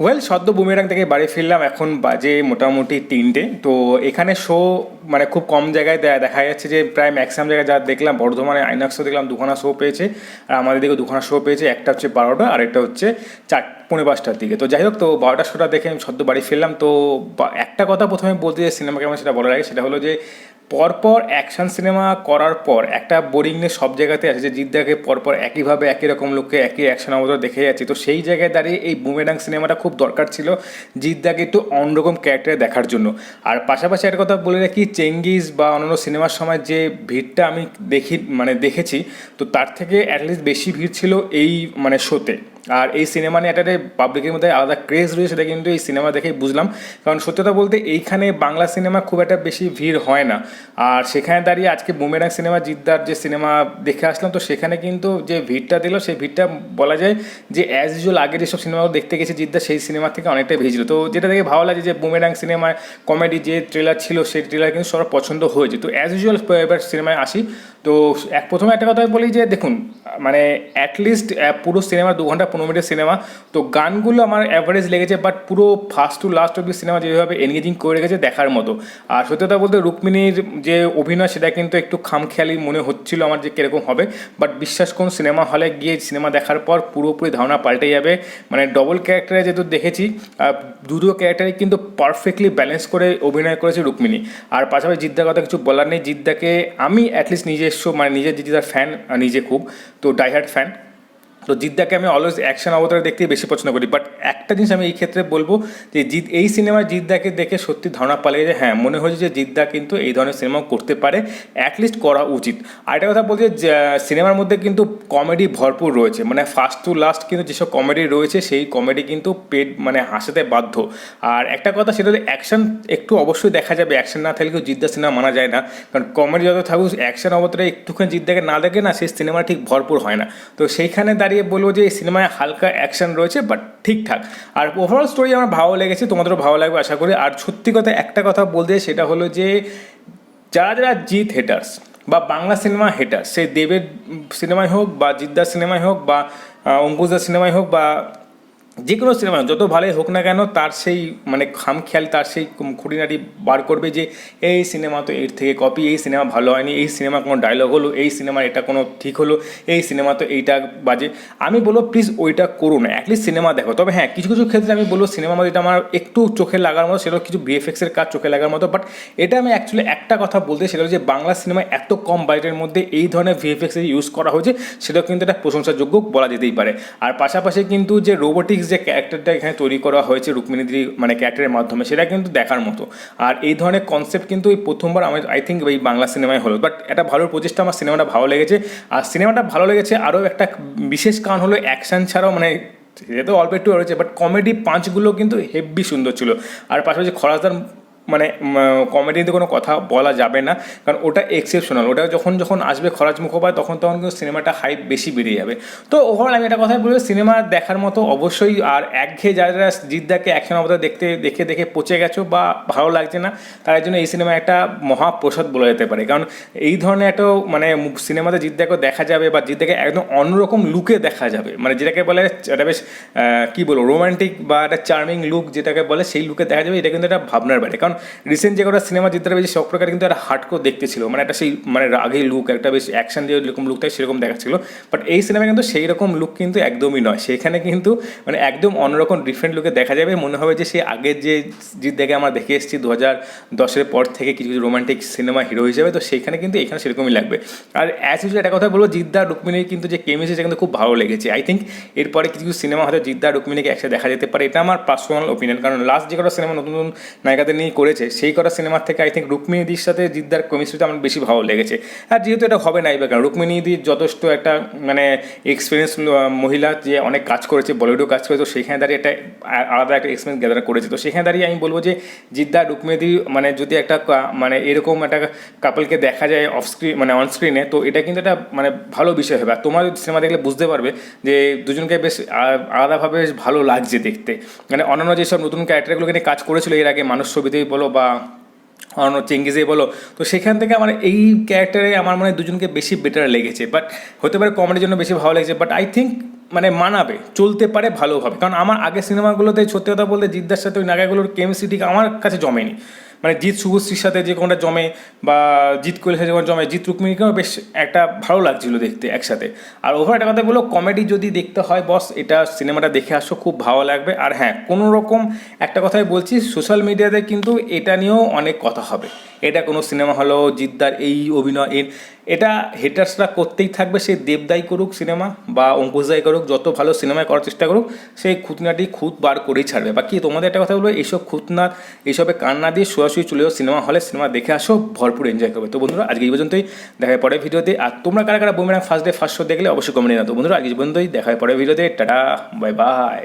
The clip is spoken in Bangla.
ওয়েল সদ্য বুমেরাং থেকে বাড়ি ফিরলাম, এখন বাজে মোটামুটি তিনটে। তো এখানে শো মানে খুব কম জায়গায় দেখা যাচ্ছে যে প্রায় ম্যাক্সিমাম জায়গায় যা দেখলাম, বর্ধমানে আইনক্সও দেখলাম, দুখানা শো পেয়েছে। আর আমাদের দিকে দুখানা শো পেয়েছে, একটা হচ্ছে বারোটা, আর একটা হচ্ছে চার পৌনে পাঁচটার দিকে। তো যাই হোক, তো বারোটা শোটা দেখে আমি সদ্য বাড়ি ফিরলাম। তো একটা কথা প্রথমে বলতে যে সিনেমা কেমন সেটা বলার আগে, সেটা হলো যে পরপর অ্যাকশন সিনেমা করার পর একটা বোরিংনেস সব জায়গাতে আছে যে জিদ্দাকে পরপর একইভাবে একই রকম লোককে একই অ্যাকশন অবতার দেখে যাচ্ছি। তো সেই জায়গায় দাঁড়িয়ে এই বুমেরাং সিনেমাটা খুব দরকার ছিল জিদ্দাকে একটু অন্যরকম ক্যারেক্টারে দেখার জন্য। আর পাশাপাশি একটা কথা বলে রাখি চেঙ্গিস বা অন্যান্য সিনেমার সময় যে ভিড়টা আমি দেখি মানে দেখেছি, তো তার থেকে অ্যাটলিস্ট বেশি ভিড় ছিল এই মানে শোতে আর এই সিনেমা নিয়ে একটা পাবলিকের মধ্যে আলাদা ক্রেজ রয়েছে, সেটা কিন্তু এই সিনেমা দেখেই বুঝলাম। কারণ সত্যতা বলতে, এইখানে বাংলা সিনেমা খুব একটা বেশি ভিড় হয় না। আর সেখানে দাঁড়িয়ে আজকে বুমেরাং সিনেমা জিদ্দার যে সিনেমা দেখে আসলাম, তো সেখানে কিন্তু যে ভিড়টা দিল, সেই ভিড়টা বলা যায় যে অ্যাজ ইউজুয়াল আগে যেসব সিনেমাগুলো দেখতে গেছি জিদ্দা, সেই সিনেমা থেকে অনেকটাই ভেজেছিল তো যেটা দেখে ভালো লাগে যে বুমেরাং সিনেমায় কমেডি যে ট্রেলার ছিল, সেই ট্রেলার কিন্তু সবার পছন্দ হয়েছে। তো অ্যাজ ইউজুয়াল এবার সিনেমায় আসি। তো এক প্রথমে একটা কথা বলি যে দেখুন মানে অ্যাটলিস্ট পুরো সিনেমা দু ঘণ্টা পনেরো মিনিটের সিনেমা তো গানগুলো আমার অ্যাভারেজ লেগেছে বাট পুরো ফার্স্ট টু লাস্ট অব্দি সিনেমা যেভাবে এনগেজিং করে রেখেছে দেখার মতো। আর সত্যি কথা বলতে রুক্মিণীর যে অভিনয়, সেটা কিন্তু একটু খামখেয়ালি মনে হচ্ছিল আমার যে কীরকম হবে। বাট বিশ্বাস করুন সিনেমা হলে গিয়ে সিনেমা দেখার পর পুরোপুরি ধারণা পাল্টে যাবে। মানে ডবল ক্যারেক্টারে যেহেতু দেখেছি দুটো ক্যারেক্টারে কিন্তু পারফেক্টলি ব্যালেন্স করে অভিনয় করেছে রুক্মিণী। আর পাশাপাশি জিদ্দার কথা কিছু বলার নেই। জিদ্দাকে আমি অ্যাটলিস্ট নিজস্ব মানে নিজের জিদ্দার ফ্যান নিজে খুব তো ডাইহার্ড ফ্যান তো জিদ্দাকে আমি অলওয়েজ অ্যাকশন অবতারে দেখতেই বেশি পছন্দ করি। বাট একটা জিনিস আমি এই ক্ষেত্রে বলব যে জিদ, এই সিনেমায় জিদ্দাকে দেখে সত্যি ধারণা পালিয়ে যে হ্যাঁ মনে হয়েছে যে জিদ্দা কিন্তু এই ধরনের সিনেমা করতে পারে। অ্যাটলিস্ট করা উচিত। আর একটা কথা বলছি সিনেমার মধ্যে কিন্তু কমেডি ভরপুর রয়েছে। মানে ফার্স্ট টু লাস্ট কিন্তু যেসব কমেডি রয়েছে, সেই কমেডি কিন্তু পেট মানে হাসাতে বাধ্য। আর একটা কথা সেটা হচ্ছে অ্যাকশন একটু অবশ্যই দেখা যাবে। অ্যাকশন না থাকলে কেউ জিদ্দা সিনেমা মানা যায় না। কারণ কমেডি যত থাকুক অ্যাকশন অবতারে একটুখানি জিদ্দাকে না দেখে না, সেই সিনেমা ঠিক ভরপুর হয় না। তো সেইখানে দাঁড়িয়ে বলব যে এই সিনেমায় হালকা অ্যাকশন রয়েছে বাট ঠিকঠাক। আর ওভারঅল স্টোরি আমার ভালো লেগেছে, তোমাদেরও ভালো লাগবে আশা করি। আর সত্যি কথা, একটা কথা বলতে সেটা হলো যে যারা যারা জিৎ হেটার্স বা বাংলা সিনেমা হেটার সে দেবের সিনেমায় হোক বা জিদ্দার সিনেমায় হোক বা অঙ্কুশদার সিনেমায় হোক বা যে কোনো সিনেমা যত ভালোই হোক না কেন তার সেই মানে খামখেয়াল, তার সেই খুঁটিনাটি বার করবে যে, এই সিনেমা তো এর থেকে কপি এই সিনেমা ভালো হয়নি, এই সিনেমা কোনো ডায়লগ হলো, এই সিনেমা এটা কোনো ঠিক হলো, এই সিনেমা তো এইটা বাজে। আমি বলব প্লিজ ওইটা করো না অ্যাটলিস্ট সিনেমা দেখো। তবে হ্যাঁ কিছু কিছু ক্ষেত্রে আমি বলব সিনেমা মধ্যে এটা আমার একটু চোখে লাগার মতো, সেটা কিছু ভিএফএক্সের কাজ চোখে লাগার মতো বাট এটা আমি অ্যাকচুয়ালি একটা কথা বলতে সেটা যে, বাংলা সিনেমায় এত কম বাজেটের মধ্যে এই ধরনের ভিএফএক্স ইউজ করা হয়েছে সেটা কিন্তু একটা প্রশংসাযোগ্য বলা যেতেই পারে। আর পাশাপাশি কিন্তু যে রোবোটিক্স যে ক্যারেক্টারটা এখানে তৈরি করা হয়েছে রুক্মিণীদি মানে ক্যারেক্টারের মাধ্যমে, সেটা কিন্তু দেখার মতো। আর এই ধরনের কনসেপ্ট কিন্তু এই প্রথমবার আমি আই থিঙ্ক এই বাংলা সিনেমায় হলো। বাট একটা ভালো প্রচেষ্টা, আমার সিনেমাটা ভালো লেগেছে। আর সিনেমাটা ভালো লেগেছে, আরও একটা বিশেষ কারণ হলো অ্যাকশান ছাড়াও মানে সে তো অল্প একটু রয়েছে বাট কমেডি পাঁচগুলো কিন্তু হেভি সুন্দর ছিল। আর পাশাপাশি খরাজদার মানে কমেডিতে কোনো কথা বলা যাবে না। কারণ ওটা এক্সেপশনাল ওটা যখন যখন আসবে খরাজ মুখোপাধ্যায়, তখন তখন কিন্তু সিনেমাটা হাইপ বেশি বেড়ে যাবে। তো ওভারঅল আমি একটা কথাই বলব সিনেমা দেখার মতো অবশ্যই আর একঘেয়ে যারা যারা জিদ্দাকে অ্যাকশন অবতার দেখতে, দেখে দেখে পচে গেছো বা ভালো লাগছে না তার জন্য এই সিনেমা একটা মহাপ্রসাদ বলা যেতে পারে। কারণ এই ধরনের একটা মানে সিনেমাতে জিদ্দাকে দেখা যাবে বা জিদ্দাকে একদম অন্যরকম লুকে দেখা যাবে। মানে যেটাকে বলে একটা বেশ কী বলব রোমান্টিক বা একটা চার্মিং লুক যেটাকে বলে, সেই লুকে দেখা যাবে, এটা কিন্তু একটা ভাবনার বাইরে কারণ রিসেন্ট যে কটা সিনেমা জিদ্দার বেশি সব প্রকার কিন্তু একটা হার্ডকো দেখতে ছিল মানে একটা সেই মানে রাগের লুক একটা বেশ অ্যাকশন যে যেরকম লুক থাকে সেরকম দেখাচ্ছিল। বাট এই সিনেমা কিন্তু সেই রকম লুক কিন্তু একদমই নয়। সেখানে কিন্তু মানে একদম অন্যরকম ডিফারেন্ট লুকে দেখা যাবে। মনে হবে যে সে আগের যে জিত দেখে আমরা দেখে এসেছি দু হাজার দশের পর থেকে কিছু কিছু রোমান্টিক সিনেমা হিরো হিসেবে, তো সেইখানে কিন্তু এখানে সেরকমই লাগবে। আর অ্যাজ ইউজুয়াল একটা কথা বলব জিদ্দা রুক্মিণীর কিন্তু যে কেমিস্ট্রি সেটা কিন্তু খুব ভালো লেগেছে। আই থিঙ্ক এরপরে কিছু কিছু সিনেমা হয়তো জিদ্দা রুক্মিণীকে একসাথে দেখা যেতে পারে। এটা আমার পার্সোনাল ওপিনিয়ন কারণ লাস্ট যে কটা সিনেমা নতুন নতুন নায়িকাদের নিয়ে করেছে, সেই কটা সিনেমার থেকে আই থিঙ্ক রুক্মিণীদির সাথে জিদ্দার কেমিস্ট্রিটা আমার বেশি ভালো লেগেছে। আর যেহেতু এটা হবে নাই বা কারণ রুক্মিণীদির যথেষ্ট একটা মানে এক্সপিরিয়েন্স মহিলা যে অনেক কাজ করেছে বলিউডও কাজ করেছে, তো সেখানে দাঁড়িয়ে একটা আলাদা একটা এক্সপিরিয়েন্স গ্যাদার করেছে। তো সেখানে দাঁড়িয়ে আমি বলব যে, জিদ্দা রুক্মিণীদি মানে যদি একটা মানে এরকম একটা কাপলকে দেখা যায় অফ স্ক্রিন মানে অন স্ক্রিনে তো এটা কিন্তু একটা মানে ভালো বিষয় হবে। আর তোমার সিনেমা দেখলে বুঝতে পারবে যে, দুজনকে বেশ আলাদাভাবে বেশ ভালো লাগছে দেখতে। মানে অন্যান্য যেসব নতুন ক্যারেক্টারগুলোকে নিয়ে কাজ করেছিল, এর আগে মানুষ ছবিতেই বলো বা অন্য চেঙ্গিজে বলো, তো সেখান থেকে আমার এই ক্যারেক্টারে আমার মানে দুজনকে বেশি বেটার লেগেছে। বাট হতে পারে কমেডির জন্য বেশি ভালো লেগেছে বাট আই থিঙ্ক মানে মানাবে, চলতে পারে ভালোভাবে কারণ আমার আগের সিনেমাগুলোতে সত্যি কথা বলতে জিদ্দার সাথে ওই নাগাগুলোর কেমিস্ট্রি আমার কাছে জমেনি। মানে জিৎ শুভশ্রীর সাথে যে কোনটা জমে বা জিৎ কোহলির সাথে যখন জমে, জিৎ রুক্মিণীকেও বেশ একটা ভালো লাগছিল দেখতে একসাথে। আর ওভার একটা কথা বলো কমেডি যদি দেখতে হয় বস এটা সিনেমাটা দেখে আসো, খুব ভালো লাগবে। আর হ্যাঁ কোনো রকম একটা কথাই বলছি সোশ্যাল মিডিয়াতে কিন্তু এটা নিয়েও অনেক কথা হবে। এটা কোনো সিনেমা হলো, জিদ্দার এই অভিনয়, এর, এটা হেটার্সরা করতেই থাকবে, সে দেবদাই করুক সিনেমা বা অঙ্কুশদাই করুক, যত ভালো সিনেমায় করার চেষ্টা করুক সেই খুঁতনাটি খুঁত বার করেই ছাড়বে। বাকি তোমাদের একটা কথা বলব এইসব খুঁতনাথ এইসবে কান্না দিয়ে সরাসরি চলে যাও সিনেমা হলে সিনেমা দেখে আসো, ভরপুর এনজয় করবে। তো বন্ধুরা, আজকে এই পর্যন্তই দেখা পরে ভিডিওতে। আর তোমরা কারা কারা Boomerang first day first show দেখলে, অবশ্যই কমেন্ট জানাতো বন্ধুরা, আজকে এই পর্যন্তই দেখা পরে ভিডিওতে। Tata bye bye